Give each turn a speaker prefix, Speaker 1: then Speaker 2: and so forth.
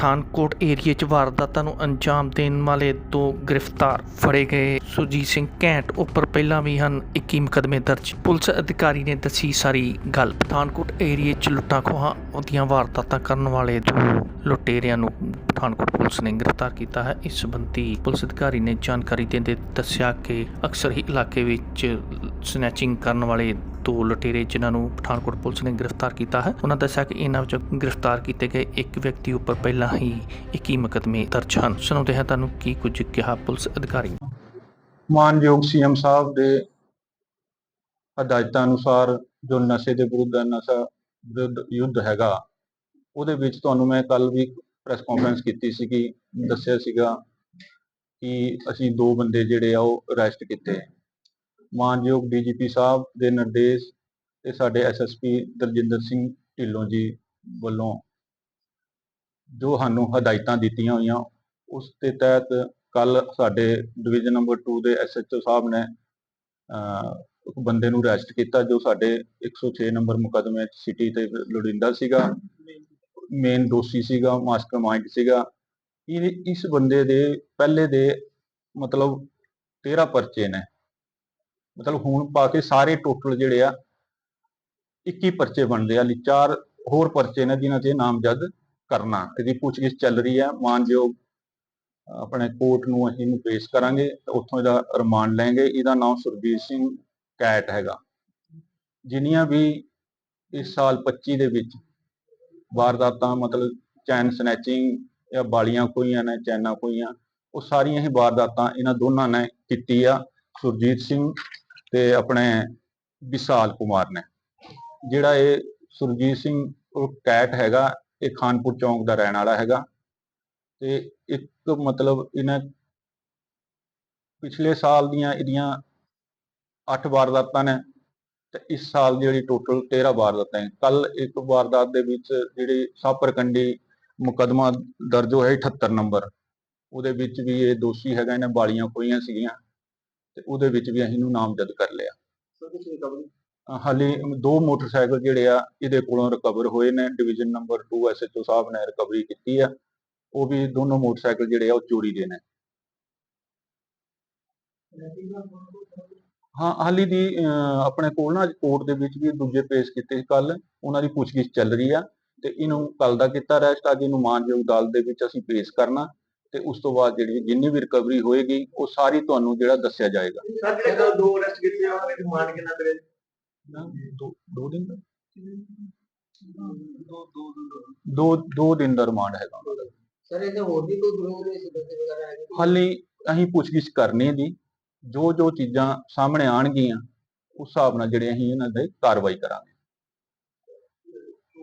Speaker 1: ਪਠਾਨਕੋਟ ਏਰੀਏ 'ਚ ਵਾਰਦਾਤਾਂ ਨੂੰ ਅੰਜਾਮ ਦੇਣ ਵਾਲੇ ਦੋ ਗ੍ਰਿਫਤਾਰ ਫੜੇ ਗਏ। ਸੁਰਜੀਤ ਸਿੰਘ ਘੈਂਟ ਉੱਪਰ ਪਹਿਲਾਂ ਵੀ ਹਨ 21 ਮੁਕਦਮੇ ਦਰਜ। ਪੁਲਿਸ ਅਧਿਕਾਰੀ ਨੇ ਦੱਸੀ ਸਾਰੀ ਗੱਲ। ਪਠਾਨਕੋਟ ਏਰੀਏ 'ਚ ਲੁੱਟਾਂ ਖੋਹਾਂ ਦੀਆਂ ਵਾਰਦਾਤਾਂ ਕਰਨ ਵਾਲੇ ਦੋ ਲੁਟੇਰਿਆਂ ਨੂੰ ਪਠਾਨਕੋਟ ਪੁਲਿਸ ਨੇ ਗ੍ਰਿਫਤਾਰ ਕੀਤਾ ਹੈ। ਇਸ ਸੰਬੰਧੀ ਪੁਲਿਸ ਅਧਿਕਾਰੀ ਨੇ ਜਾਣਕਾਰੀ ਦਿੰਦੇ ਦੱਸਿਆ ਕਿ ਅਕਸਰ ਹੀ ਇਲਾਕੇ ਵਿੱਚ ਸਨੈਚਿੰਗ ਕਰਨ ਵਾਲੇ ਦੋ ਲੁਟੇਰੇ ਜਿਨ੍ਹਾਂ ਨੂੰ ਪਠਾਨਕੋਟ ਪੁਲਿਸ ਨੇ ਗ੍ਰਿਫਤਾਰ ਕੀਤਾ ਹੈ। ਉਹਨਾਂ ਦੱਸਿਆ ਕਿ ਇਹਨਾਂ ਵਿੱਚੋਂ ਗ੍ਰਿਫਤਾਰ ਕੀਤੇ ਗਏ ਇੱਕ ਵਿਅਕਤੀ ਉੱਪਰ ਪਹਿਲਾਂ ਹੀ 21 ਮੁਕੱਦਮੇ ਦਰਜ ਹਨ। ਸੁਣਾਉਂਦੇ ਹਾਂ ਤੁਹਾਨੂੰ ਕੀ ਕੁਝ ਕਿਹਾ ਪੁਲਿਸ ਅਧਿਕਾਰੀ
Speaker 2: ਮਾਨਯੋਗ ਸੀਐਮ ਸਾਹਿਬ ਦੇ ਹਦਾਇਤਾਂ ਅਨੁਸਾਰ ਜੋ ਨਸ਼ੇ ਦੇ ਵਿਰੁੱਧ ਨਸ਼ਾ ਵਿਰੁੱਧ ਯੁੱਧ ਹੈਗਾ, ਉਹਦੇ ਵਿੱਚ ਤੁਹਾਨੂੰ ਮੈਂ ਕੱਲ ਵੀ ਪ੍ਰੈਸ ਕਾਨਫਰੰਸ ਕੀਤੀ ਸੀ ਕਿ ਦੱਸਿਆ ਸੀਗਾ ਕਿ ਅਸੀਂ ਦੋ ਬੰਦੇ ਜਿਹੜੇ ਆ ਉਹ ਅਰੈਸਟ ਕੀਤੇ। ਮਾਨਯੋਗ ਡੀਜੀਪੀ ਸਾਹਿਬ ਦੇ ਨਿਰਦੇਸ਼ ਤੇ ਸਾਡੇ ਐਸਐਸਪੀ ਦਲਜਿੰਦਰ ਸਿੰਘ ਢਿੱਲੋਂ ਜੀ ਵੱਲੋਂ ਜੋ ਸਾਨੂੰ ਹਦਾਇਤਾਂ ਦਿੱਤੀਆਂ ਹੋਈਆਂ ਉਸ ਦੇ ਤਹਿਤ ਕੱਲ ਸਾਡੇ ਡਿਵੀਜ਼ਨ ਨੰਬਰ 2 ਦੇ ਐਸਐਚਓ ਸਾਹਿਬ ਨੇ ਅਹ, ਇੱਕ ਬੰਦੇ ਨੂੰ ਅਰੈਸਟ ਕੀਤਾ ਜੋ ਸਾਡੇ 106 ਨੰਬਰ ਮੁਕਦਮੇ ਸਿਟੀ ਤੇ ਲੋੜਿੰਦਾ ਸੀਗਾ। ਮੇਨ ਦੋਸ਼ੀ ਸੀਗਾ ਮਾਸਟਰਮਾਈਂਡ ਸੀਗਾ। ਇਹ ਇਸ ਬੰਦੇ ਦੇ ਪਹਿਲੇ ਦੇ ਮਤਲਬ 13 ਪਰਚੇ ਨੇ। ਮਤਲਬ ਹੁਣ ਪਾ ਕੇ ਸਾਰੇ ਟੋਟਲ ਜਿਹੜੇ ਆ 21 ਪਰਚੇ ਬਣਦੇ ਆ ਲਈ ਚਾਰ ਹੋਰ ਪਰਚੇ ਨੇ ਜਿਨ੍ਹਾਂ ਤੇ ਨਾਮਜ਼ਦ ਕਰਨਾ। ਇਹਦੀ ਪੁੱਛਗਿੱਛ ਚੱਲ ਰਹੀ ਹੈ ਮਾਨਯੋਗ ਆਪਣੇ ਕੋਰਟ ਨੂੰ ਅਸੀਂ ਇਹਨੂੰ ਪੇਸ਼ ਕਰਾਂਗੇ, ਤੇ ਉੱਥੋਂ ਇਹਦਾ ਰਿਮਾਂਡ ਲੈਂਗੇ ਇਹਦਾ ਨਾਮ ਸੁਰਜੀਤ ਸਿੰਘ ਕੈਟ ਹੈਗਾ। ਜਿੰਨੀਆਂ ਵੀ ਇਸ ਸਾਲ 25 ਦੇ ਵਿੱਚ ਵਾਰਦਾਤਾਂ, ਮਤਲਬ ਚੈਨ ਸਨੈਚਿੰਗ ਜਾਂ ਬਾਲੀਆਂ ਖੋਈਆਂ ਨੇ, ਚੈਨਾਂ ਖੋਈਆਂ ਉਹ ਸਾਰੀਆਂ ਹੀ ਵਾਰਦਾਤਾਂ ਇਹਨਾਂ ਦੋਨਾਂ ਨੇ ਕੀਤੀ ਆ। ਸੁਰਜੀਤ ਸਿੰਘ ਤੇ ਆਪਣੇ ਵਿਸ਼ਾਲ ਕੁਮਾਰ ਨੇ। ਜਿਹੜਾ ਇਹ ਸੁਰਜੀਤ ਸਿੰਘ, ਉਹ ਕੈਟ ਹੈਗਾ, ਇਹ ਖਾਨਪੁਰ ਚੌਂਕ ਦਾ ਰਹਿਣ ਵਾਲਾ ਹੈਗਾ। ਤੇ ਇੱਕ ਮਤਲਬ ਇਹਨਾਂ ਪਿਛਲੇ ਸਾਲ ਦੀਆਂ ਇਹਦੀਆਂ 8 ਵਾਰਦਾਤਾਂ ਨੇ ਤੇ ਇਸ ਸਾਲ ਦੀ ਜਿਹੜੀ ਟੋਟਲ 13 ਵਾਰਦਾਤਾਂ ਹੈ ਕੱਲ ਇੱਕ ਵਾਰਦਾਤ ਦੇ ਵਿੱਚ ਜਿਹੜੀ ਸਾਪਰਕੰਡੀ ਮੁਕਦਮਾ ਦਰਜ ਹੋਇਆ 78 ਨੰਬਰ। ਉਹਦੇ ਵਿੱਚ ਵੀ ਇਹ ਦੋਸ਼ੀ ਹੈਗਾ, ਇਹਨੇ ਬਾਲੀਆਂ ਖੋਈਆਂ ਸੀਗੀਆਂ। ਤੇ ਉਹਦੇ ਵਿੱਚ ਵੀ ਅਸੀਂ ਇਹਨੂੰ ਨਾਮਜ਼ਦ ਕਰ ਲਿਆ। ਹਾਲੇ ਦੋ ਮੋਟਰਸਾਈਕਲ ਜਿਹੜੇ ਆ ਇਹਦੇ ਕੋਲੋਂ ਰਿਕਵਰ ਹੋਏ ਨੇ। ਡਿਵੀਜ਼ਨ ਨੰਬਰ 2 ਐਸਐਚਓ ਸਾਹਿਬ ਨੇ ਰਿਕਵਰੀ ਕੀਤੀ ਆ। ਉਹ ਵੀ ਦੋਨੋਂ ਮੋਟਰਸਾਈਕਲ ਜਿਹੜੇ ਆ ਉਹ ਚੋਰੀ ਦੇ ਨੇ। ਹਾਂ ਹਾਲੀ ਦੀ ਆਪਣੇ ਕੋਲ ਨਾ ਕੋਰਟ ਦੇ ਵਿੱਚ ਵੀ ਦੂਜੇ ਪੇਸ਼ ਕੀਤੇ ਕੱਲ ਉਹਨਾਂ ਦੀ ਪੁੱਛਗਿੱਛ ਚੱਲ ਰਹੀ ਆ ਤੇ ਇਹਨੂੰ ਕੱਲ ਦਾ ਕੀਤਾ ਰੈਸਟ ਅੱਜ ਇਹਨੂੰ ਮਾਨਯੋਗ ਅਦਾਲਤ ਦੇ ਵਿੱਚ ਅਸੀਂ ਪੇਸ਼ ਕਰਨਾ। ਤੇ ਉਸ ਤੋਂ ਬਾਅਦ ਜਿਹੜੀ ਜਿੰਨੀ ਵੀ ਰਿਕਵਰੀ ਹੋਏਗੀ ਉਹ ਸਾਰੀ ਤੁਹਾਨੂੰ ਜਿਹੜਾ ਦੱਸਿਆ ਜਾਏਗਾ।
Speaker 3: ਸਰ ਜਿਹੜੇ ਕੱਲ ਦੋ ਅਰੈਸਟ ਕੀਤੇ ਆ ਉਹਨਾਂ ਨੇ ਰਿਮਾਂਡ ਕਿੰਨਾ ਕਰੇ
Speaker 2: ਦੋ ਦੋ ਦਿਨ ਦਾ? ਦੋ ਦੋ ਦਿਨ ਦਾ। ਰਿਮਾਂਡ ਹੈਗਾ ਉਹਨਾਂ ਦਾ
Speaker 3: ਸਰ ਇਹਦੇ ਹੋਰ ਵੀ ਕੋਈ ਗਰੋਹ ਦੇ ਸਿੱਧੇ ਵਗੈਰਾ ਹੈਗੇ?
Speaker 2: ਹਾਲੇ ਅਸੀਂ ਪੁੱਛਗਿੱਛ ਕਰਨੀ ਜੀ ਜੋ। ਜੋ ਚੀਜ਼ਾਂ ਸਾਹਮਣੇ ਆਣਗੀਆਂ ਉਸ ਹਿਸਾਬ ਨਾਲ ਜਿਹੜੇ ਅਸੀਂ ਇਹਨਾਂ ਦੇ ਕਾਰਵਾਈ ਕਰਾਂਗੇ।